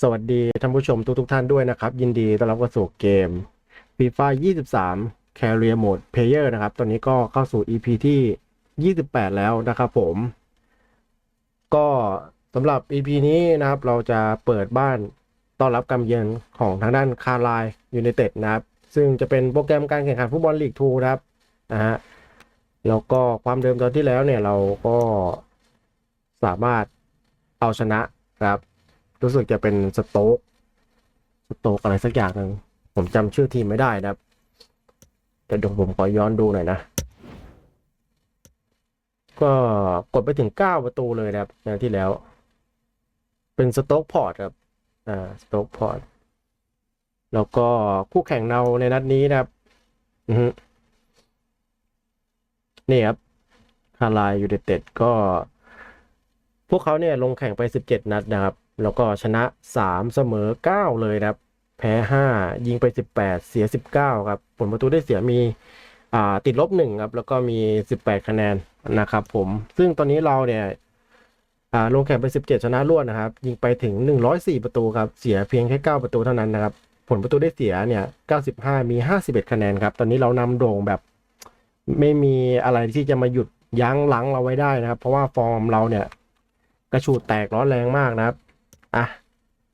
สวัสดีท่านผู้ชมทุกทท่านด้วยนะครับ ยินดีต้อนรับเข้าสู่เกม FIFA 23 Career Mode Player นะครับ ตอนนี้ก็เข้าสู่ EP ที่ 28 แล้วนะครับผม ก็สำหรับ EP นี้นะครับ เราจะเปิดบ้านต้อนรับการเยือนของทางด้านคาร์ไลยูไนเต็ดนะครับ ซึ่งจะเป็นโปรแกรมการแข่งขันฟุตบอลลีก2นะครับนะฮะแล้วก็ความเดิมตอนที่แล้วเนี่ยเราก็สามารถเอาชนะครับ รู้สึกจะเป็นสโต๊กสโต๊กอะไรสักอย่างหนึ่งผมจำชื่อทีมไม่ได้นะครับแต่เดี๋ยวผมขอย้อนดูหน่อยนะ ก็กดไปถึงเก้าประตูเลยนะครับในที่แล้ว เป็นสโต๊กพอร์ตครับอ่าสโต๊กพอร์ตแล้วก็คู่แข่งเราในนัดนี้นะครับอือฮึนี่ครับคาร์ไลยูไนเต็ดก็ พวกเขาเนี่ยลงแข่งไป 17 นัดนะครับ แล้วก็ชนะ 3 เสมอ 9 เลยนะครับ แพ้ 5 ยิงไป 18 เสีย 19 ครับ ผลประตูได้เสียมีอ่าติดลบ1ครับ แล้วก็มี 18 คะแนนนะครับผม ซึ่งตอนนี้เราเนี่ยอ่าลงแข่งไป 17 ชนะรวดนะครับ ยิงไปถึง 104 ประตูครับ เสียเพียงแค่ 9 ประตูเท่านั้นนะครับ ผลประตูได้เสียเนี่ย 95 มี 51 คะแนนครับ ตอนนี้เรานำโด่งแบบไม่มีอะไรที่จะมาหยุดยั้งหลังเราไว้ได้นะครับ เพราะว่าฟอร์มเราเนี่ยกระฉูดแตกร้อนแรงมากนะครับ อะ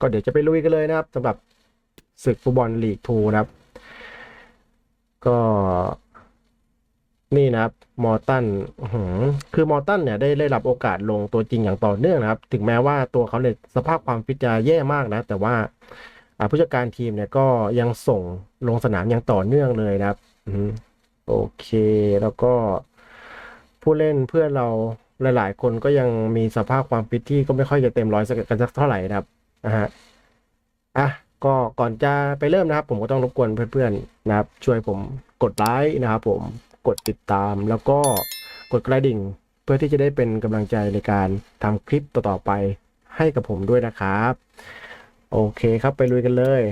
ก็เดี๋ยวจะไปลุยกันเลยนะครับสำหรับศึกฟุตบอลลีกทูนะครับ ก็นี่นะครับมอร์ตันคือมอร์ตันเนี่ยได้ได้รับโอกาสลงตัวจริงอย่างต่อเนื่องนะครับ ถึงแม้ว่าตัวเขาเนี่ยสภาพความฟิตจะแย่มากนะ แต่ว่าผู้จัดการทีมเนี่ยก็ยังส่งลงสนามอย่างต่อเนื่องเลยนะครับโอเคแล้วก็ผู้เล่นเพื่อนเรา หลายๆ คนก็ยังมีสภาพความฟิตที่ก็ไม่ค่อยจะเต็มร้อยสักกันสักเท่าไหร่นะครับนะฮะอะก็ก่อนจะไปเริ่มนะครับ ผมก็ต้องรบกวนเพื่อนๆนะครับ ช่วยผมกดไลค์นะครับ ผมกดติดตามแล้วก็กดกระดิ่ง เพื่อที่จะได้เป็นกำลังใจในการทำคลิปต่อๆไปให้กับผมด้วยนะครับ โอเคครับไปลุยกันเลย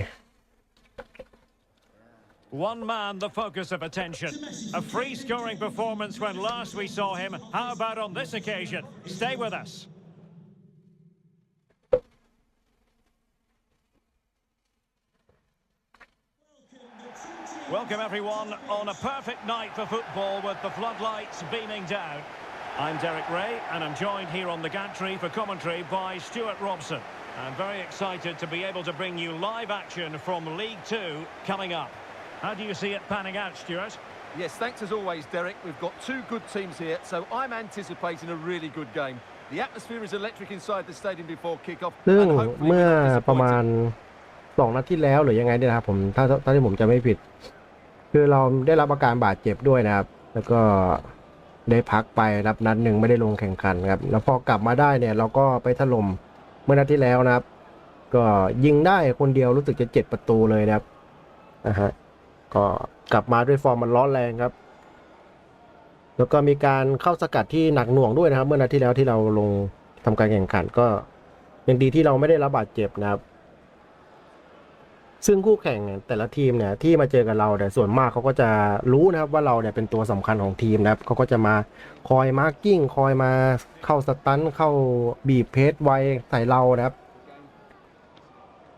One man, the focus of attention. A free scoring performance when last we saw him. How about on this occasion? Stay with us. Welcome everyone on a perfect night for football with the floodlights beaming down. I'm Derek Ray and I'm joined here on the gantry for commentary by Stuart Robson. I'm very excited to be able to bring you live action from League Two coming up. How do you see it panning out, Stuart? Yes, thanks as always, Derek. We've got two good teams here, so I'm anticipating a really good game. The atmosphere is electric inside the stadium before kick-off. ซึ่ง and hopefully เมื่อ we're not ประมาณ disappointed. สองนัดที่แล้วหรือยังไงเนี่ยนะครับผมถ้าถ้าที่ผมจะไม่ผิด คือเราได้รับอาการบาดเจ็บด้วยนะครับ แล้วก็ได้พักไปรับนัดหนึ่งไม่ได้ลงแข่งขันครับ แล้วพอกลับมาได้เนี่ย เราก็ไปถล่มเมื่อนัดที่แล้วนะครับ ก็ยิงได้คนเดียวรู้สึกจะเจ็ดประตูเลยนะครับนะฮะ ก็กลับมาด้วยฟอร์มมันร้อนแรงครับ แล้วก็มีการเข้าสกัดที่หนักหน่วงด้วยนะครับ เมื่อนัดที่แล้วที่เราลงทำการแข่งขันก็ยังดีที่เราไม่ได้รับบาดเจ็บนะครับ ซึ่งคู่แข่งแต่ละทีมเนี่ยที่มาเจอกับเราเนี่ยส่วนมากเขาก็จะรู้นะครับว่าเราเนี่ยเป็นตัวสำคัญของทีมนะครับเขาก็จะมาคอยมาร์กิ้งคอยมาเข้าสตันเข้าบีบเพสไวใส่เรานะครับ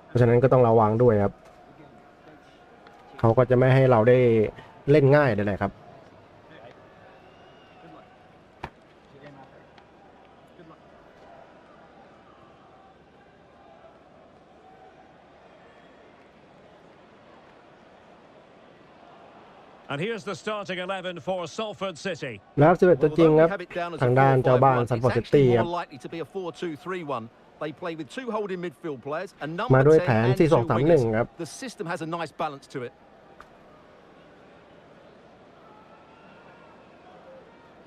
เพราะฉะนั้นก็ต้องระวังด้วยครับ เขาก็จะไม่ให้เราได้เล่นง่ายเลยครับ And here's the starting 11 for Salford City. แล้วสิบเอ็ดตัว Well, จริง although ครับ we have it down as a ทางด้านเจ้าบ้าน 4-5-1, ซันฟอร์ it's ซิตี้ actually ครับ more likely to be a 4-2-3-1. They play with two holding midfield players, a มา number ด้วย10แผน and ที่ two สองสามหนึ่ง wingers. ครับ The system has a nice balance to it.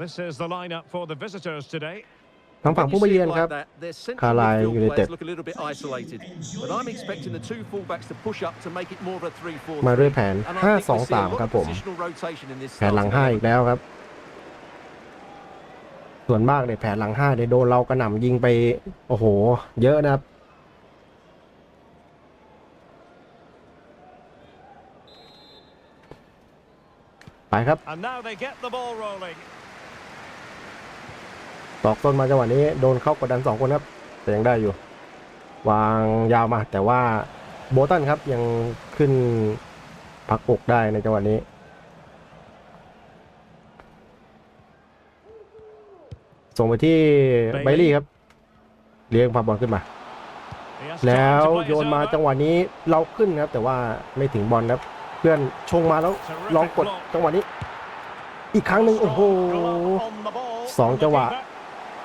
This is the lineup for the visitors today. ทางฝั่ง When ผู้ you มา see เยื it อนครับ like that, their central Carlisle midfield United. players look a little bit isolated. But I'm expecting the two fullbacks to push up to make it more of a 3-4-3. มาด้วยแผน And I think we see a 5-2-3 lot ครับ of ผม positional rotation in this แผนหลัง starting ห้า eleven. อีกแล้วครับ ส่วนมากเนี่ยแผนหลังห้าเนี่ยโดนเรากระหน่ำยิงไป โอ้โห เยอะนะครับ ไปครับ And now they get the ball rolling. ตอกต้นมาจังหวะนี้โดนเข้ากดดันสองคนครับ แต่ยังได้อยู่ วางยาวมา แต่ว่าโบตันครับยังขึ้นพักอกได้ในจังหวะนี้ ส่งไปที่ไบลี่ครับ เลี้ยงพาบอลขึ้นมา แล้วโยนมาจังหวะนี้เราขึ้นครับ แต่ว่าไม่ถึงบอลครับ เพื่อนชงมาแล้วลองกดจังหวะนี้ อีกครั้งหนึ่งโอ้โหสองจังหวะ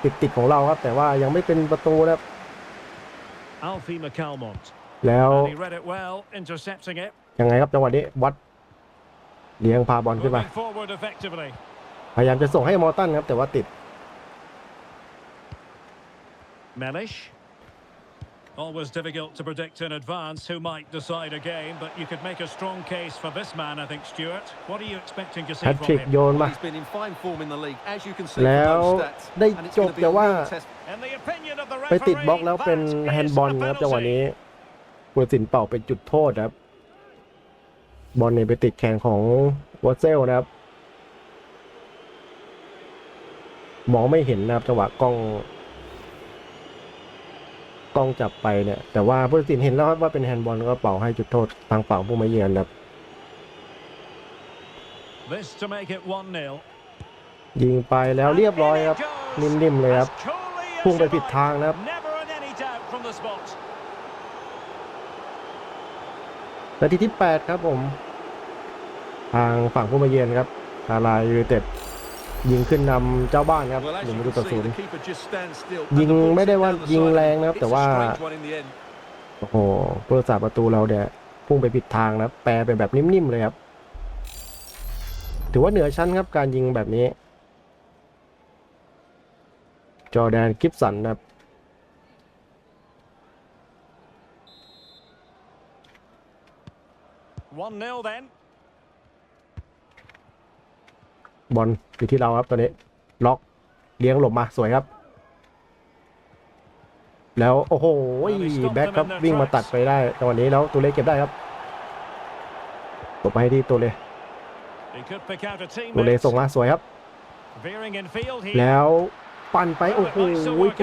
ติดติดๆของเราครับ แต่ว่ายังไม่เป็นประตูนะครับ Alfie McCalmont. แล้ว And he read it well, intercepting it. ยังไงครับจังหวะนี้วัดเลี้ยงพาบอลขึ้นมา Moving forward effectively. พยายามจะส่งให้มอร์ตันครับ แต่ว่าติด Mellish. Always difficult to predict in advance who might decide a game, but you could make a strong case for this man, I think, Stuart. What are you expecting to แพ see ทริ from ก him? โยนมา He's been in fine form in the league, as you can see แล้ from ว those stats. ได้ And it's จ gonna บ be แต่ a ว่า real test In the opinion of the ไปติด referee, บล็อกแล้วเป็น that แฮน is ด์บอล a นะครับจังหวะ penalty. นี้ผู้ตัดสินเป่าเป็นจุดโทษนะครับ บอลเนี่ยไปติดแขนของวอตเซลนะครับ มองไม่เห็นนะครับจังหวะกล้อง กล้องจับไปเนี่ย แต่ว่าผู้ตัดสินเห็นแล้วครับว่าเป็นแฮนด์บอลก็เป่าให้จุดโทษทางฝั่งผู้มาเยือนนะครับ This to make it 1-0. ยิงไปแล้วเรียบร้อย And in ครับ it goes. นิ่มๆเลยครับ As coolly as พุ่งไป you ผิด like. ทางนะครับ Never in any doubt from the spot. นาทีที่ 8 ครับผม ทางฝั่งผู้มาเยือนครับคาลายยูไนเต็ด ยิงขึ้นนำเจ้าบ้านครับ Well, as หนึ่ง you ประตู can ต่อศู see, น the ย์ keeper just stands still. ยิง and the ball ไม่ได้ sits ว่า down the ยิง sideline. แรงนะครับ It's แต่ a ว่า strange one in the end. โอ้โหผู้รักษาประตูเราเนี่ยพุ่งไปผิดทางนะครับแปลไปแบบนิ่มๆเลยครับ ถือว่าเหนือชั้นครับการยิงแบบนี้ จอร์แดนกิฟสันนะครับ1-0 then. บอลอยู่ที่เราครับตอนนี้ ล็อกเลี้ยงหลบมาสวยครับ แล้วโอ้โหแบ็คครับวิ่งมาตัดไปได้จังหวะนี้แล้วตัวเล็กเก็บได้ครับตบไปให้ที่ตัวเล็ก He could pick out a ตัวเล็ก teammate. ส่งมาสวยครับ Veering in field here. แล้วปั่นไปโอ้โห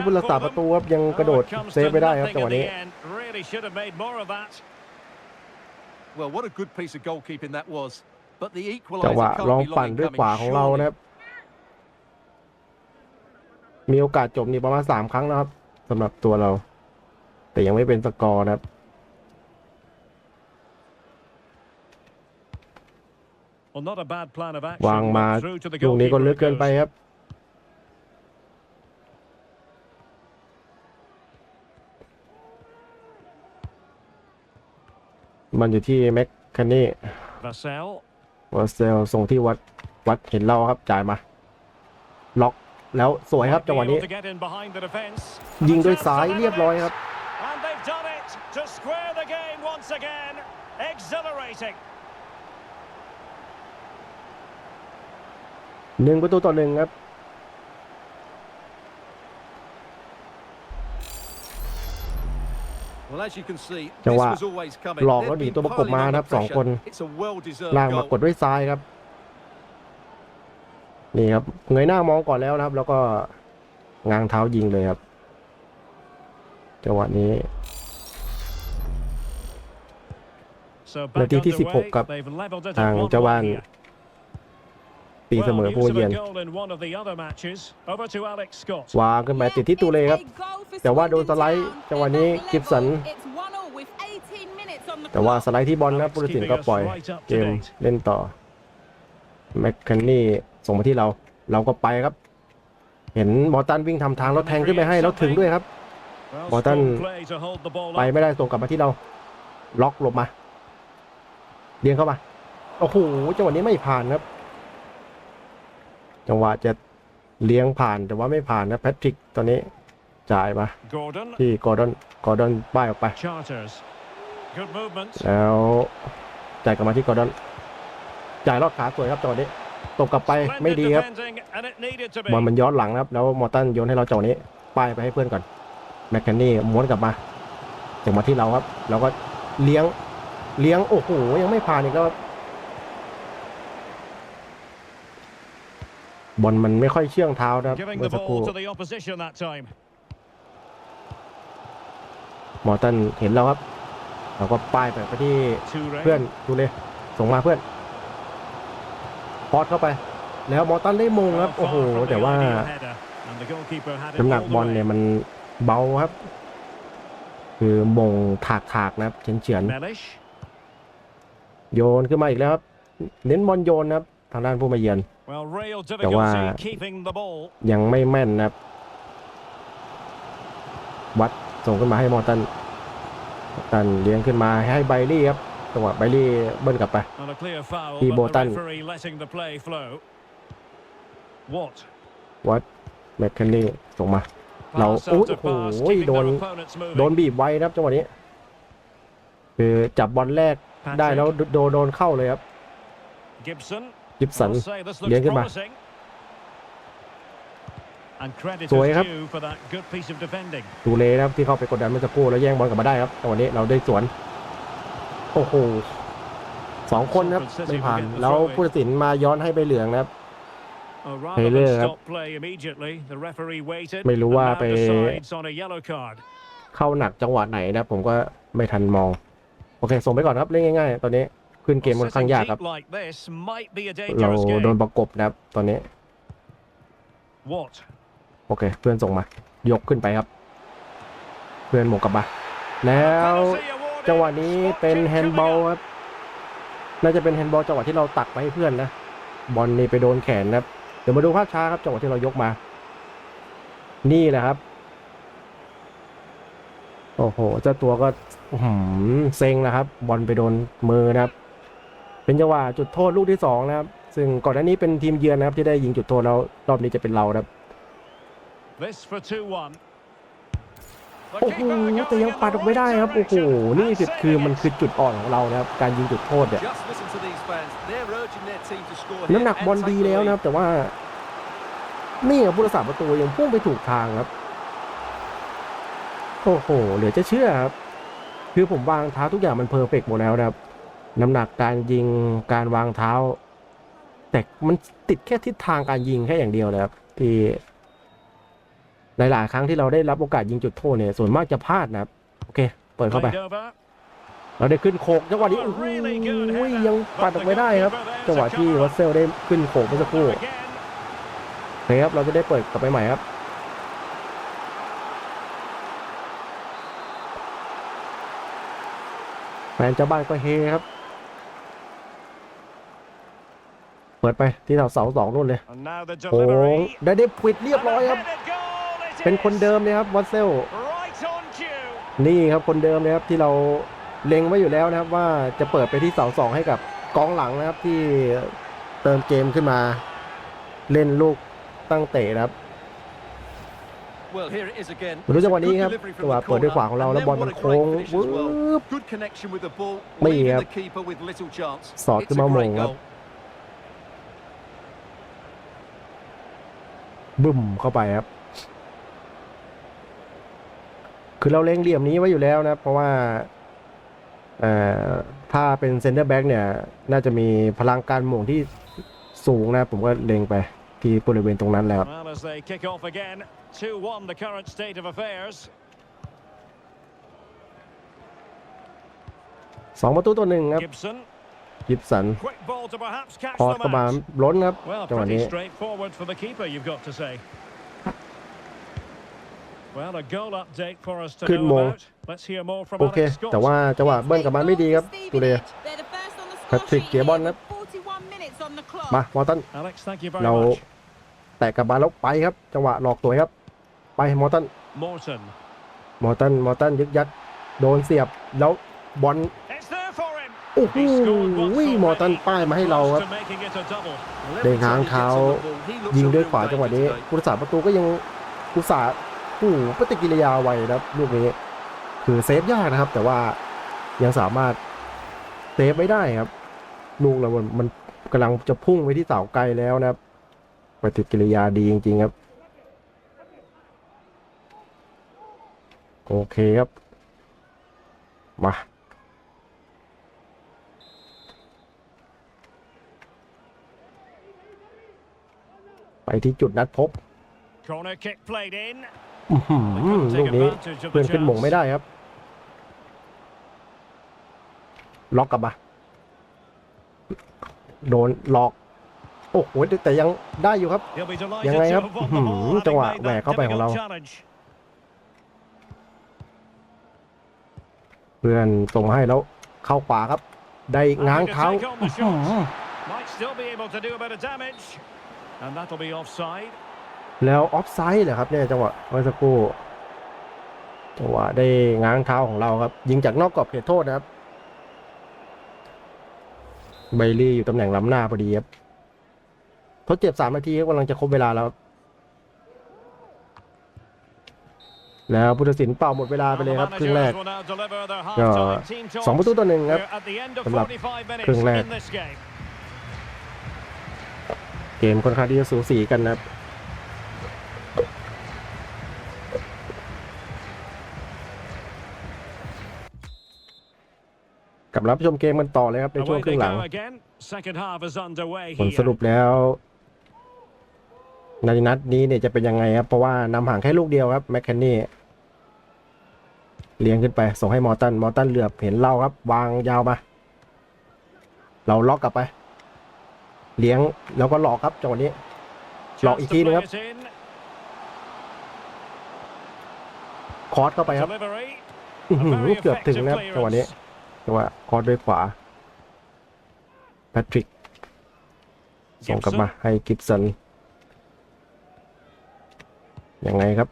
ผู้รักษาประตูครับยังกระโดด Oh, it comes เซฟ to ไปได้ครับ nothing จังหวะ in นี้ the end. Really should have made more of that. Well, what a good piece of goalkeeping that was. But the จังหวะ equaliser ลอง can't be ปั่น long ด้วย in ขวา coming, ของเรา surely. นะครับ มีโอกาสจบนี่ประมาณสามครั้งแล้วครับสำหรับตัวเรา แต่ยังไม่เป็นสกอร์นะครับ Well, not a bad plan of วาง action. มา Went through to the ลูกนี้ก็ goalkeeper ลึก it เกิน goes. ไปครับมันอยู่ที่แม็กคานี่ Vassell. วอเซลส่งที่วัดวัดเห็นเราครับจ่ายมา ล็อกแล้วสวยครับ Might จังหวะ be นี้ able to get in behind the defence. ยิง And ด้วย chance ซ้าย to เรียบร้อยครับ And they've done it to square the game once again. Exhilarating. หนึ่งประตูต่อหนึ่งครับ Well, as you can see, จัง this หวะ was always coming. หลอก They've แล้วหนี been ตัวประกบ piling มา on นะครับ the สองคน pressure. It's a well-deserved ล่างมา goal. กดด้วยซ้ายครับนี่ครับเงยหน้ามองก่อนแล้วนะครับ แล้วก็ง้างเท้ายิงเลยครับจังหวะนี้ So นา back ทีที่ underway. 16 ครับ They've levelled it ทาง at เจ้าบ้าน1-1 here. ตีเสมอ Well, ผู้ use of เยือน a goal in one of the other matches. Over to Alex Scott. วางขึ้นไปติดที่ตูเลครับ แต่ว่าโดนสไลด์จังหวะนี้กิฟสัน แต่ว่าสไลด์ที่บอลนะครับผู้ตัดสินก็ปล่อยเกมเล่นต่อแมคคันนี่ส่งมาที่เรา เราก็ไปครับ เห็นมอร์ตันวิ่งทำทางแล้วแทงขึ้นไปให้แล้วถึงด้วยครับ Well, Morton strong play to hold the ball ไป up. ไม่ได้ส่งกลับมาที่เรา ล็อกหลบมาเลี้ยงเข้ามาโอ้โหจังหวะนี้ไม่ผ่านครับ จังหวะจะเลี้ยงผ่านแต่ว่าไม่ผ่านนะแพทริกตอนนี้จ่ายมา Gordon. ที่กอร์ดอนกอร์ดอนป้ายออกไป Charters. Good movement. แล้วจ่ายกลับมาที่กอร์ดอนจ่ายลอดขาสวยครับจังหวะนี้ตบกลับไปไม่ Splendid ดีครับ defending, and it needed to บอล be. มันย้อนหลังนะครับ แล้วมอร์ตันโยนให้เราจังหวะนี้ป้ายไปให้เพื่อนก่อนแมคแคนนี่ม้วนกลับมาส่งมาที่เราครับเราก็เลี้ยงเลี้ยงโอ้โหยังไม่ผ่านอีกแล้วครั บบอลมันไม่ค่อยเชื่องเท้านะครับ Giving เมื่ the อสักครู่ ball to the opposition that time. มอร์ตันเห็นแล้วครับเราก็ป้ายไปไปที่ Toure. เพื่อนดูเลยส่งมาเพื่อนพอดเข้าไป แล้วมอร์ตันได้มงครับ Well, โอ้โห far from the แต่ว่า ideal header, and the goalkeeper had it น้ำหนัก all the บอลเนี่ย way. มันเบาครับ คือมงถากถากๆนะครับเฉือนเฉือน Mellish. ๆโยนขึ้นมาอีกแล้วครับเน้นบอลโยนนะครับ ทางด้านผู้มาเยือน Well, real แต่ว่า difficulty keeping the ball. ยังไม่แม่นนะครับ วัดส่งขึ้นมาให้มอร์ตันมอร์ตันเลี้ยงขึ้นมาให้ไบรี่ครับจังหวะไบรี่เบิ้ลกลับไป And a clear foul, He but the Botan. referee letting the play flow. Watt. วัดแมคเคนลี่ส่งมา เรา Pass โอ้ after โห pass, keeping โดน their opponents moving. โดนบีบไว้นะครับจังหวะนี้คือจับบอลแรก Patrick. ได้แล้วโดนโดนเข้าเลยครับ Gibson. ยิบสัน I'll say this เลี้ยง looks ขึ้นมา promising. And credit สวย is ครับ due for that good piece of defending. ดูเลยนะครับที่เข้าไปกดดันเมื่อสักครู่แล้วแย่งบอลกลับมาได้ครับจังหวะนี้เราได้สวน โอ้โหสองคนครับไม่ผ่านแล้วผู้ตัดสินมาย้อนให้ใบเหลืองนะครับ Oh, rather Taylor than ครับ stop play immediately, the referee waited ไม่รู้ and ว่า now ไป decides on a yellow card. เข้าหนักจังหวะไหนนะครับผมก็ไม่ทันมอง โอเค ส่งไปก่อนครับ เล่นง่าย ๆ ตอนนี้ ขึ้นเกมค่อนข้าง Sitting ยากครับ deep like this might be a เรา dangerous โดน game. ประกบนะครับตอนนี้ Watt. โอเค เพื่อนส่งมา ยกขึ้นไปครับ เพื่อนหมงกลับมา แล้ว Penalty awarded. จังหวะนี้เป็น Spot kick แฮนด์ coming บอล up. ครับ น่าจะเป็นแฮนด์บอลจังหวะที่เราตักไปให้เพื่อนนะ บอลนี่ไปโดนแขนนะครับ เดี๋ยวมาดูภาพช้าครับจังหวะที่เรายกมา นี่แหละครับ โอ้โห เจ้าตัวก็อื้อหือเซ็งนะครับ บอลไปโดนมือนะครับ เป็นจังหวะจุดโทษลูกที่สองนะครับ ซึ่งก่อนหน้านี้เป็นทีมเยือนนะครับที่ได้ยิงจุดโทษแล้วรอบนี้จะเป็นเรานะครับ This for 2-1. The โอ้โห keeper แต่ยัง going in ปัดออกไม่ได้ครับ the โอ้โห right direction นี่ and คือคือมัน saving คือจุดอ่อนของเรานะครับ การยิงจุดโทษเนี่ย Just listen to these fans. They're urging their team to score น้ำ here หนัก and บอล take ดี the แล้ว lead. นะครับ แต่ว่า นี่ครับผู้รักษาประตูยังพุ่งไปถูกทางครับ โอ้โห เหลือจะเชื่อครับ คือผมวางเท้าทุกอย่างมันเพอร์เฟกหมดแล้วนะครับ น้ำหนักการยิงการวางเท้า แต่มันติดแค่ทิศทางการยิงแค่อย่างเดียวเลยครับที่หลายๆครั้งที่เราได้รับโอกาสยิงจุดโทษเนี่ยส่วนมากจะพลาดนะครับโอเค เปิดเข้าไป เราได้ขึ้นโขกจังหวะนี้ Oh, โอ้โห really good header. ยังปัดออกไม่ได้ครับจังหวะที่วัสเซลได้ขึ้นโขกเมื่อสักครู่ Through again. โอเคครับเราจะได้เปิดกลับไปใหม่ครับแฟนเจ้าบ้านก็เฮครับ เปิดไปที่เสาเสาสองนู่นเลย And now the โอ้ delivery. ได้ได้ปิดเรียบ And ร้อย a ครับ headed goal it เป็นคน is. เดิมเลยครับวัสเซล Right on cue. นี่ครับคนเดิมเลยครับที่เราเล็งไว้อยู่แล้วนะครับ ว่าจะเปิดไปที่เสาสองให้กับกองหลังนะครับที่เติมเกมขึ้นมาเล่นลูกตั้งเตะนะครับ Well, here it is again. มาดูจังหวะนี้ Good ครับ delivery จั from งหวะ the เปิดด้วยขวา corner, ของเรา and แล้ว then บอล what มัน a โค้ง great finish วื as well. บ Good connection with the ball, Mấy leaving hiệp. the keeper with little chance. Sọt It's cái a bao บึ้มเข้าไปครับ คือเราเล็งเหลี่ยมนี้ไว้อยู่แล้วนะครับเพราะว่าเอ่อถ้าเป็นเซนเตอร์แบ็กเนี่ย น่าจะมีพลังการหม่งที่สูงนะครับผมก็เล็งไปที่บริเวณตรงนั้นแล้ว Well, as they kick off again, 2-1 the current state of affairs. สองประตูตัวหนึ่งครับ Gibson, ยิบสัน quick ball to perhaps catch คอร์ส them เข้ามา out. ล้นครับ Well, จังหวะ pretty นี้ straightforward for the keeper, you've got to say. Well, a goal update for us to ขึ้น know โมง about. Let's hear more from โอเค Alex Scott. แต่ว่าจังหวะเบิ้ลกลับมาไม่ดีครับตูเรแพทริกเสียบอลครับ มาวอลตัน Alex, thank you very Đâu. much. แตะกลับมาแล้วไปครับ จังหวะหลอกตัวครับ ไปมอร์ตัน Morton. มอร์ตัน มอร์ตัน ยึกยักโดนเสียบแล้วบอล It's there for him. โอ้โหมอตันป้ายมาให้เราครับเด้งหางเท้า ยิงด้วยขวาจังหวะนี้ today. ผู้รักษาประตูก็ยังอุตส่าห์โอ้โหปฏิกิริยาไวนะครับลูกนี้คือเซฟยากนะครับ แต่ว่ายังสามารถเซฟไม่ได้ครับลูกเรามันมันกำลังจะพุ่งไปที่เสาไกลแล้วนะครับปฏิกิริยาดีจริง ๆ ครับ โอเคครับ มา ไปที่จุดนัดพบ Corner kick played in. อื้อหือ They couldn't ลู take กนี้ advantage of เพื่อน the ขึ้นหมง chance. ไม่ได้ครับ ล็อกกลับมา โดนหลอก โอ้โหแต่ยังได้อยู่ครับ He'll be delighted ยังไง to ครับ have won อื้อ the หื ball, อ having จังหวะ made แหวก that เข้าไปของเรา difficult challenge. เพื่อนส่งให้แล้วเข้าขวาครับ ได้ง้างเท้า And to take on the อื้อหือ shots. Might still be able to do a bit of damage. And that'll be offside. แล้วออฟไซด์เหรอครับเนี่ยจังหวะเมื่อสักครู่จังหวะได้ง้างเท้าของเราครับ ยิงจากนอกกรอบเขตโทษนะครับไบลี่อยู่ตำแหน่งล้ำหน้าพอดีครับทดเจ็บสามนาทีครับกำลังจะครบเวลาแล้วครับแล้วพุทธศิลป์เป่าหมดเวลาไป Well, เลย the ครับ ครึ่งแรก managers will now deliver their ก็ half-time team สองประตู talks. ต่อหนึ่งครับ We're at the end of สำหรับ45 minutes ครึ่งแรก มค่อนข้างที่จะสูสีกันนะครับกลับรับชมเกมกันต่อเลยครับในช่วง Away ครึ่ they งหลัง go again. Second half is underway ผล here. สรุปแล้วในนัดนี้เนี่ยจะเป็นยังไงครับ เพราะว่านำห่างแค่ลูกเดียวครับแมคแคนนี่เลี้ยงขึ้นไป ส่งให้มอร์ตัน มอร์ตันเหลือบเห็นเราครับ วางยาวมา เราล็อกกลับไป เลี้ยงแล้วก็หลอกครับจังหวะนี้ หลอกอีก Chance ที to นึง play ครับ it in. คอร์สเข้าไปครับ Delivery. อื้อ A หือ very เกือบถึง effective นะครับจังหวะนี้ clearance. จังหวะคอร์สด้วยขวาแพทริกส่งกลับมาให้กิฟสันยังไงครับ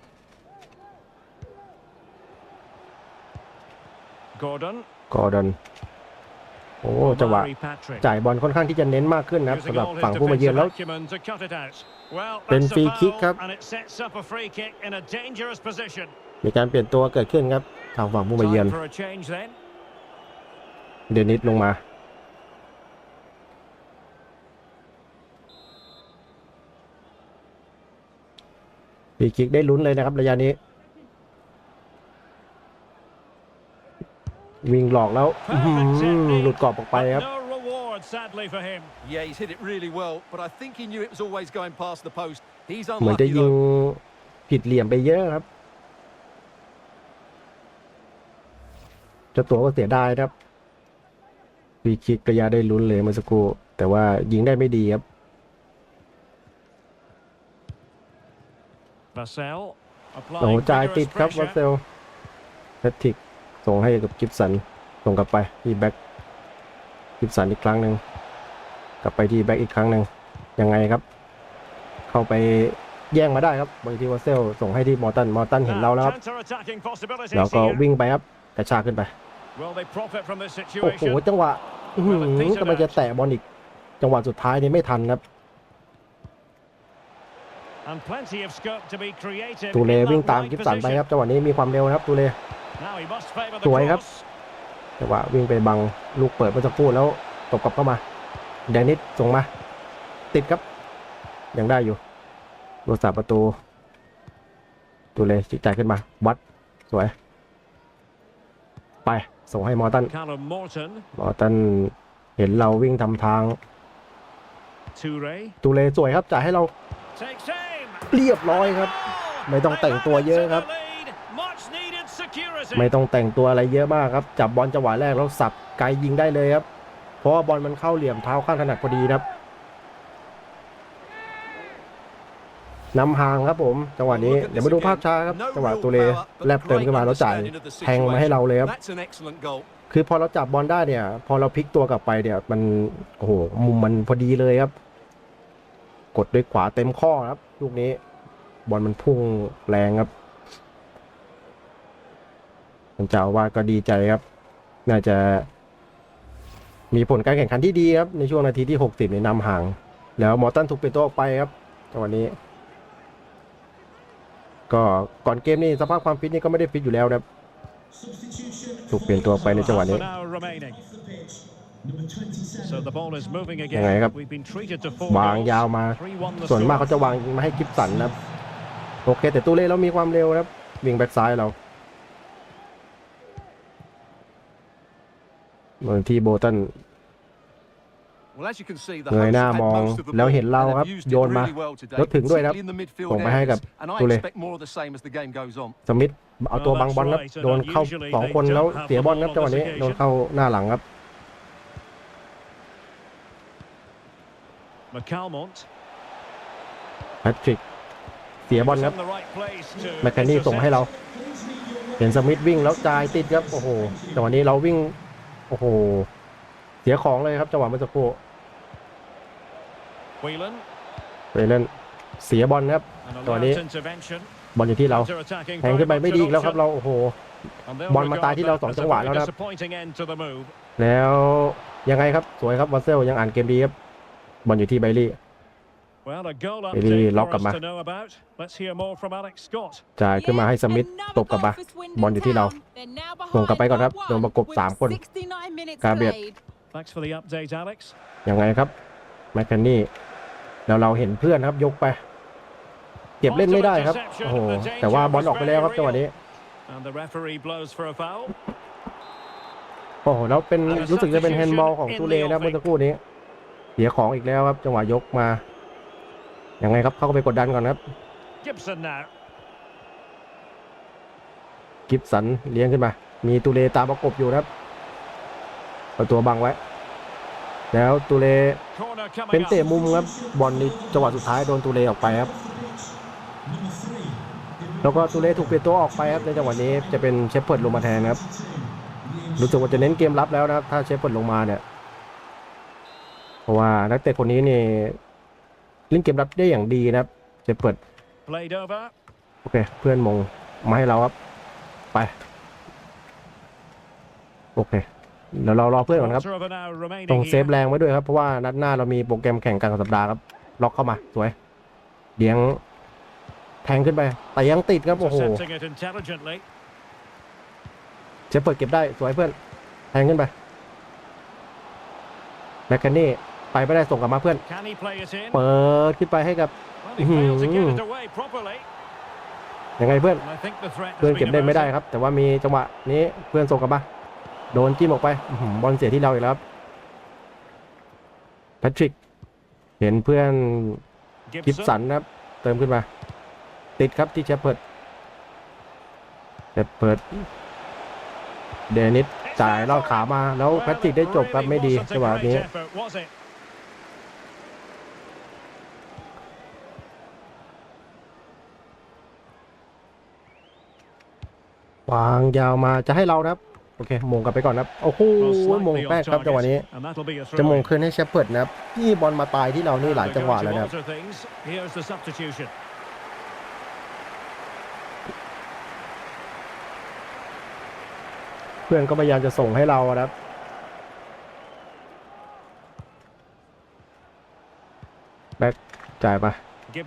Gordon. กอร์ดอน โอ้จังหวะ Omari Patrick. จ่ายบอลค่อนข้างที่จะเน้นมากขึ้นนะครับ Using สำหรับ all his ฝั่งผู้มาเยือน defensive แล้ว acumen to cut it out. Well, เป็น that's a ฟรีคิก foul, ครับ and it sets up a free kick in a dangerous position. มีการเปลี่ยนตัวเกิดขึ้นครับทางฝั่งผู้มาเยือน Time for a change then. เดนิสลงมา ฟรีคิกได้ลุ้นเลยนะครับระยะนี้ วิ่งหลอกแล้วอื้อหื Perfect อ technique, หลุดกรอบออกไป but ครับ no reward, sadly for him. Yeah, he's hit it really well, but I think he knew it was always going past the post. He's เหมือนจะ unlucky ยิง though. ผิดเหลี่ยมไปเยอะครับเจ้าตัวก็เสียดายครับฟรีคิกระยะได้ลุ้นเลยเมื่อสักครู่แต่ว่ายิงได้ไม่ดีครับ Vassell โอ้โห applying จ่ายติด vigorous ครับวัส pressure. เซลแพทริก ส่งให้กับกิฟสัน ส่งกลับไปที่แบ็กกิฟสันอีกครั้งหนึ่งกลับไปที่แบ็กอีกครั้งหนึ่งยังไงครับ เข้าไปแย่งมาได้ครับบางทีวัสเซลส่งให้ที่มอร์ตันมอร์ตันเห็นเราแล้วครับ Counter-attacking possibilities แล้วก็ here. วิ่งไปครับกระชากขึ้นไป Will they profit from this โอ้โห situation? จังหวะอื้อหือกำลังจะแตะบอลอีก จังหวะสุดท้ายนี่ไม่ทันครับ And plenty of scope to be created ตูเล in that วิ่งตาม wide กิฟสันไป position. ครับจังหวะนี้มีความเร็วนะครับตูเล Now he must favour the สวยครับ cross. จังหวะวิ่งไปบังลูกเปิดเมื่อสักครู่แล้วตบกลับเข้ามาแดนิสส่งมา ติดครับ ยังได้อยู่รักษาประตูตูเลจิกจ่ายขึ้นมา วัด สวย ไป ส่งให้มอร์ตัน Callum Morton, มอร์ตัน เห็นเราวิ่งทำทาง Toure ตูเลสวยครับจ่ายให้เรา takes aim. เรียบร้อยครับ ไม่ต้องแต่งตัวเยอะครับ Much needed security. ไม่ต้องแต่งตัวอะไรเยอะมากครับ จับบอลจังหวะแรกแล้วสับไกลยิงได้เลยครับ เพราะว่าบอลมันเข้าเหลี่ยมเท้าข้างถนัดพอดีนะครับนำห่างครับผม จังหวะนี้ Well, look at เดี๋ยว this มาดู again. ภาพช้าครับ No จังหวะ real ตัวเล power, but แลบเติม great ขึ้นมาแล้วจ่าย understanding of the แทงมาให้เราเลยครับ That's an excellent goal. คือพอเราจับบอลได้เนี่ย พอเราพลิกตัวกลับไปเนี่ยมันโอ้โหมุมมันพอดีเลยครับ กดด้วยขวาเต็มข้อครับ ลูกนี้ บอลมันพุ่งแรงครับ มันเจ้าว่าดก็ดีใจครับ น่าจะ มีผลการแข่งขันที่ดีครับ ในช่วงนาทีที่ 60ในนำห่าง แล้วมอร์ตันถูกเปลี่ยนตัวออกไปครับจังหวะนี้ ก็ก่อนเกมนี่สภาพความฟิตนี่ก็ไม่ได้ฟิตอยู่แล้วนะครับถูกเปลี่ยนตัวไปในจังหวะนี้ Half an hour remaining. So the ball is moving ยังไง again. ครับ We've been treated to four วาง goals. ยาวมา3-1 the ส่วนมาก score. เขาจะวางมาให้กิฟสันนะครับโอเค แต่ตู้เล่เรามีความเร็วนะครับวิ่งแบ็กซ้ายเรา บางทีโบตันเงยหน้ามองแล้วเห็นเราครับ โยนมารถถึงด้วยครับส่งไปให้กับตูเล่สมิธเอาตัวบังบอลครับโดนเข้าสองคนแล้วเสียบอลครับจังหวะนี้โดนเข้าหน้าหลังครับแพทริกเสียบอลครับแมคแคนนี่ส่งให้เรา เห็นสมิธวิ่งแล้วจ่ายติดครับ โอ้โหจังหวะนี้เราวิ่ง อ้โห เสียของเลยครับจังหวะเมื่อสักครู่ Whelan. ไปเล่นเสียบอลครับ And a Rồi late đi. intervention. บอลอยู่ที่เรา Counter-attacking แทงขึ้นไป very ไม่ much ดี an อีกแล้วครับ option. เราโอ้โห And they'll บอลมาตาย regard ที่เรา that สอง as จัง a หวะ very แล้วนะครับ disappointing end to the move. แล้วยังไงครับสวยครับวัสเซลยังอ่านเกมดีครับบอลอยู่ที่ไบรี่ Well, a goal Đi đi, update lót for cặp us mà. to know about. Let's hear more from Alex Scott. จ่ายขึ้นมาให้สมิธตบกลับมาบอลอยู่ที่เราส่งกลับไปก่อนครับโดนประกบสามคนกาเบียด Thanks for the update, Alex. ยังไงครับแมคแคนนี่แล้วเราเห็นเพื่อนครับยกไป เก็บเล่นไม่ได้ครับโอ้โหแต่ว่าบอลออกไปแล้วครับจังหวะนี้ And the referee blows for a foul. โอ้โหแล้วเป็นรู้สึกจะเป็นแฮนด์บอลของตูเลนะเมื่อสักครู่นี้เสียของอีกแล้วครับจังหวะยกมา ยังไงครับเข้าไปกดดันก่อนครับ Gibson now. กิฟสันเลี้ยงขึ้นมา มีตูเลตามประกบอยู่นะครับเอาตัวบังไว้ แล้วตูเล Corner coming เป็น up. เตะมุมครับบอลในจังหวะสุดท้ายโดนตูเลออกไปครับ แล้วก็ตูเลถูกเปลี่ยนตัวออกไปครับในจังหวะนี้จะเป็นเชฟเพิร์ดลงมาแทนครับรู้สึกว่าจะเน้นเกมรับแล้วนะครับ ถ้าเชฟเพิร์ดลงมาเนี่ย เพราะว่านักเตะคนนี้นี่ เล่นเกมรับได้อย่างดีนะครับเชฟเพิร์ด Played over. โอเคเพื่อนมงมาให้เราครับ ไป โอเคเดี๋ยวเรารอเพื่อนก่อนครับ Quarter of an hour remaining ต้องเซฟ here. แรงไว้ด้วยครับเพราะว่านัดหน้าเรามีโปรแกรมแข่งกลางสัปดาห์ครับล็อกเข้ามาสวยเลี้ยงแทงขึ้นไปแต่ยังติดครับโอ้โห Intercepting it intelligently. เชฟเปิดเก็บได้สวยเพื่อนแทงขึ้นไปแมคแคนนี่ ไปไม่ได้ส่งกลับมาเพื่อน Can he play it in? เปิดขึ้นไปให้กับ Well, he failed to get Mhm. it away properly. ยังไงเพื่อน And I think the threat เพื่อน has เก็บ been ได้ไม่ได้ averted. ครับ แต่ว่ามีจังหวะนี้เพื่อนส่งกลับมา โดนจิ้มออกไปอื้อหือบอลเสียที่เราอีกแล้วครับแพทริก เห็นเพื่อนกิฟสันนะครับ เติมขึ้นมา ติดครับที่เชฟเพิร์ดเชฟเพิร์ดเดนิสจ่ายลอดขามาแล้วแพทริกได้จบครับไม่ดีจังหวะนี้ วางยาวมาจะให้เรานะครับโอเคมงกลับไปก่อนนะครับโอ้โห Well, มง slightly แป๊ก off ครับจังหวะนี้ target, and that'll be a จะมง throw-in. คืนให้เชฟเพิร์ดนะครับที่บอลมาตายที่เรานี่หลาย They're จังหวะ going แล้ว to นะครับ alter things. Here's the substitution. เพื่อนก็พยายามจะส่งให้เรานะครับแบ็กจ่ายมา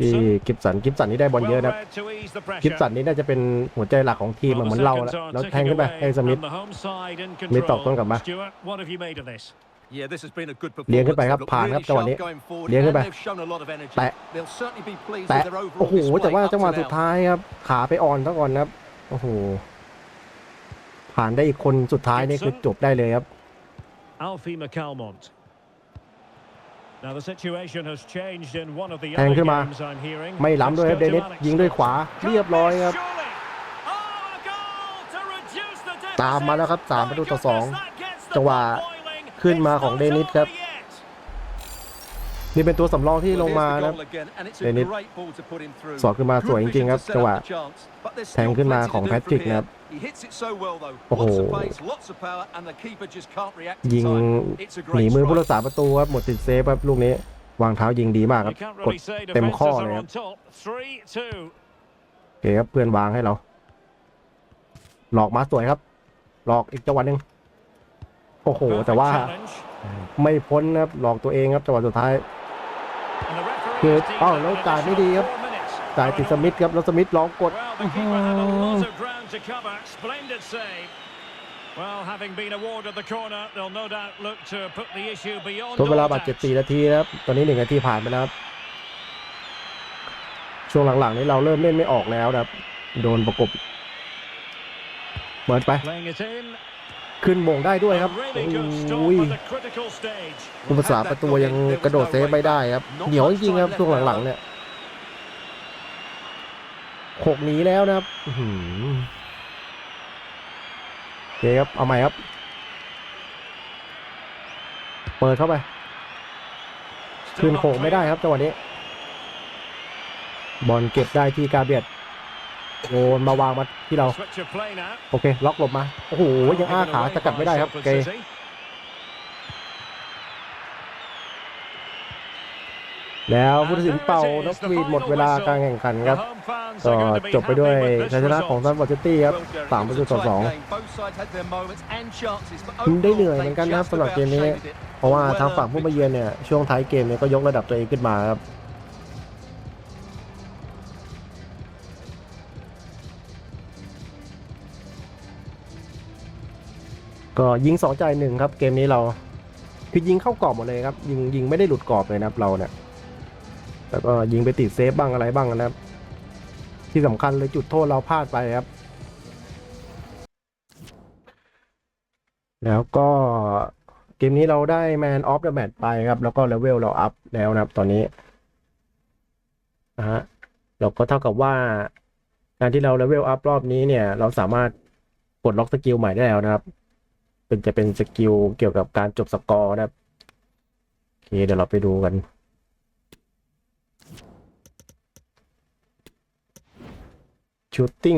พี่ Gibson. กิฟสันกิฟสันนี่ได้บอลเยอะ Well นะครับ read to ease the กิฟ pressure. สันนี่น่าจะเป็นหัวใจหลักของทีม Well, เห the มือนเราแล้ว seconds are แล้วแทง ticking ขึ้นไป away, ให้สมิธ and the home side in มิดตอบต้นกลับมา control. Stuart, what have you made of this? Yeah, this has been a good เลี้ยงขึ้น performance. ไปครับ They've ผ่าน looked ครับ really จังหวะนี้ sharp going forward, เลี้ยงขึ้น and ไป they've shown a lot of energy. แตะ They'll certainly be pleased แตะ with their โอ้ overall โหแต่ display ว่า up จังหวะ to สุด now. ท้ายครับ ขาไปอ่อนซะก่อนนะครับโอ้โหผ่านได้อีกคนสุดท้ายนี่คือจบได้เลยครับ Alfie McCalmont. Now the situation has changed in one of the แทง other ขึ้นมา games I'm hearing. ไม่ล้ำด้วยครับ Let's เด go นิส to Alex ยิงด้วยขวา เรียบร้อยครับ Surely. Oh, a goal to reduce the deficit. ตามมาแล้วครับสามประตูต่อสอง My goodness, that gets the จังหวะ blood boiling. ขึ้นมา It's ของ not เดนิสครับ over yet. นี่เป็นตัวสำรองที่ Well, ลง here's มา the นะครับ goal again, and it's a Dennis great ball to put him through. สอดขึ้นมาสวยจริงๆครับ Good vision to set จังหวะ up the chance, but there's แทง still ขึ้นมา plenty to ของ do แพ from ทริก here. นะครับ He hits it so well though. โอ้โห Lots of pace, lots of power, and the keeper just can't react in ยิง time. It's a หนี great มือผู้ strike. รักษาประตูครับหมดติดเซฟครับลูกนี้ วางเท้ายิงดีมากครั You บ can't กด really say เต็ม defenses ข้อ are เลยครั on บ top. 3-2. โอเคครับเพื่อนวางให้เรา หลอกมาสวยครับ หลอกอีกจังหวะหนึ่งโอ้โห แต่ Perfect ว่า challenge. ไม่พ้นนะครับหลอกตัวเองครับจังหวะสุดท้าย And the referee คือ has deemed เอ้า an แล้วจ่ายไม่ additional ดีครับ four minutes. จ่ายติดสมิธครับแล้วสมิธร้องกด Well, the keeper had a lot of ground to cover. Splendid save. Well, having been awarded the corner, they'll no doubt look to put the issue beyond ทดเวลา all บาดเจ็บ doubt. สี่นาทีนะครับตอนนี้หนึ่งนาทีผ่านไปแล้วครับช่วงหลังๆนี้เราเริ่มเล่นไม่ออกแล้วนะครับ โดนประกบเปิดไป Playing it in. ขึ้นโมงได้ด้วยครับ A really good โอ้ stop ย at the critical stage. ผู้รักษาประตูยังกระโดดเซฟไม่ได้ครับ เหนียวจริงๆครับช่วงหลังๆเนี่ยหกหนีแล้วนะครับอื้อหือโอเคครับ เอาใหม่ครับ เปิดเข้าไป คืนโขงไม่ได้ครับจังหวะนี้ บอลเก็บได้ที่กาเบียด โยนมาวางมาที่เรา Switch of play now. โอเคล็อกหลบมาโอ้โหยังอ้าขาจะกัดไม่ได้ครับ Given เก away by Salford City. แล้วผู้ตัดสินเป่านกหวีดหมดเวลาการแข่งขันครับ The home fans ก็ are going to be จบไปด้วย happy with this ชัยชนะของ result. ซันฟอร์ซิตี้ครับ Well, Derek, สามประตู it ต่อ was a สอง tight game. Both sides had their moments and chances, but ได้ overall, เหนื่อย they เหมือนกันนะครับ just สำหรับ about เกมนี้ shaded it. เพราะว่าทางฝั่งผู้มาเยือนเนี่ยช่วงท้ายเกมเนี่ยก็ยกระดับตัวเองขึ้นมาครับ ก็ยิงสองจ่ายหนึ่งครับเกมนี้เราคือยิงเข้ากรอบหมดเลยครับ ยิงยิงไม่ได้หลุดกรอบเลยนะครับเราเนี่ยแล้วก็ยิงไปติดเซฟบ้างอะไรบ้างนะครับ ที่สำคัญเลยจุดโทษเราพลาดไปครับ แล้วก็เกมนี้เราได้ Man of the Match ไปครับ แล้วก็เลเวลเราอัพแล้วนะครับ ตอนนี้นะฮะเราก็เท่ากับว่า การที่เราเลเวลอัพรอบนี้เนี่ย เราสามารถปลดล็อกสกิลใหม่ได้แล้วนะครับ เป็นจะเป็นสกิลเกี่ยวกับการจบสกอร์นะครับโอเคเดี๋ยวเราไปดูกันชูตติ้ง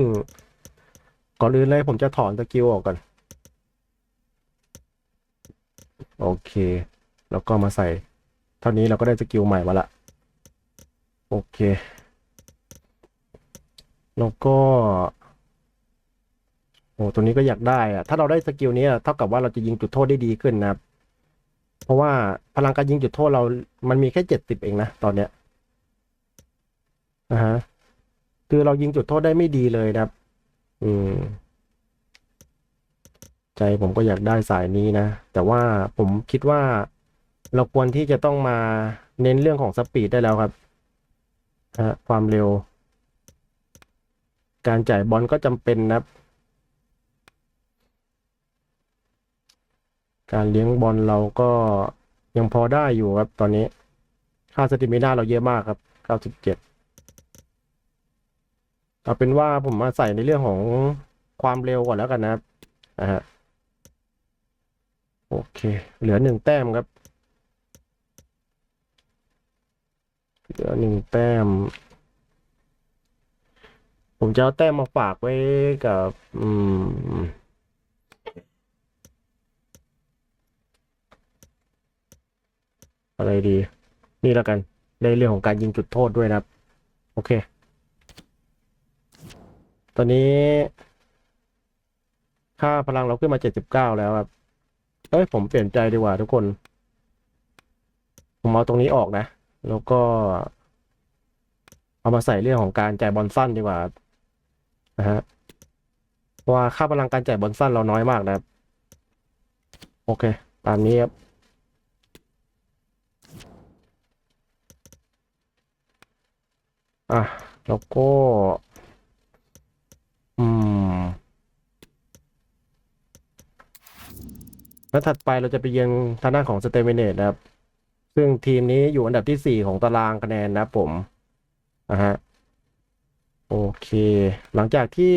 ก่อนอื่นเลยผมจะถอนสกิลออกก่อน โอเค แล้วก็มาใส่ เท่านี้เราก็ได้สกิลใหม่มาละ โอเค แล้วก็ โอ้ตัวนี้ก็อยากได้อะถ้าเราได้สกิลนี้เท่ากับว่าเราจะยิงจุดโทษได้ดีขึ้นนะครับ เพราะว่าพลังการยิงจุดโทษเรา มันมีแค่เจ็ดสิบเองนะตอนเนี้ยนะฮะ คือเรายิงจุดโทษได้ไม่ดีเลยนะครับ อืม ใจผมก็อยากได้สายนี้นะ แต่ว่าผมคิดว่าเราควรที่จะต้องมาเน้นเรื่องของสปีดได้แล้วครับฮะความเร็ว การจ่ายบอลก็จำเป็นนะครับ การเลี้ยงบอลเราก็ยังพอได้อยู่ครับตอนนี้ ค่าสติมิน่าเราเยอะมากครับ 97 เอาเป็นว่าผมมาใส่ในเรื่องของความเร็วก่อนแล้วกันนะครับนะฮะโอเค เหลือหนึ่งแต้มครับ เหลือหนึ่งแต้ม ผมจะเอาแต้มมาฝากไว้กับ อืม อะไรดี นี่แล้วกันได้เรื่องของการยิงจุดโทษด้วยนะครับ โอเค ตอนนี้ ค่าพลังเราขึ้นมาเจ็ดสิบเก้าแล้วครับเอ้ยผมเปลี่ยนใจดีกว่าทุกคน ผมเอาตรงนี้ออกนะ แล้วก็ เอามาใส่เรื่องของการจ่ายบอลสั้นดีกว่านะฮะเพราะว่าค่าพลังการจ่ายบอลสั้นเราน้อยมากนะครับ โอเค ตามนี้ครับ อะ แล้วก็ อืมแล้วถัดไปเราจะไปเยือนทางด้านของสเตเมเนตนะครับ ซึ่งทีมนี้อยู่อันดับที่สี่ของตารางคะแนนนะผมนะฮะ โอเค หลังจากที่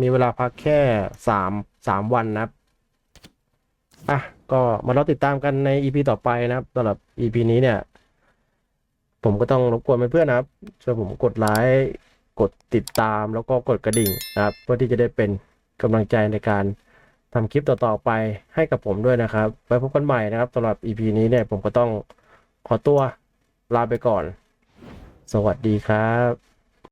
มีเวลาพักแค่สามสามวันนะครับ อะ ก็มาเราติดตามกันใน EP ต่อไปนะครับสำหรับ EP นี้เนี่ย ผมก็ต้องรบกวนเพื่อนๆนะครับช่วยผมกดไลค์กดติดตามแล้วก็กดกระดิ่งนะครับ เพื่อที่จะได้เป็นกำลังใจในการทำคลิปต่อๆไปให้กับผมด้วยนะครับไว้พบกันใหม่นะครับสำหรับ EP นี้เนี่ยผมก็ต้องขอตัวลาไปก่อน สวัสดีครับ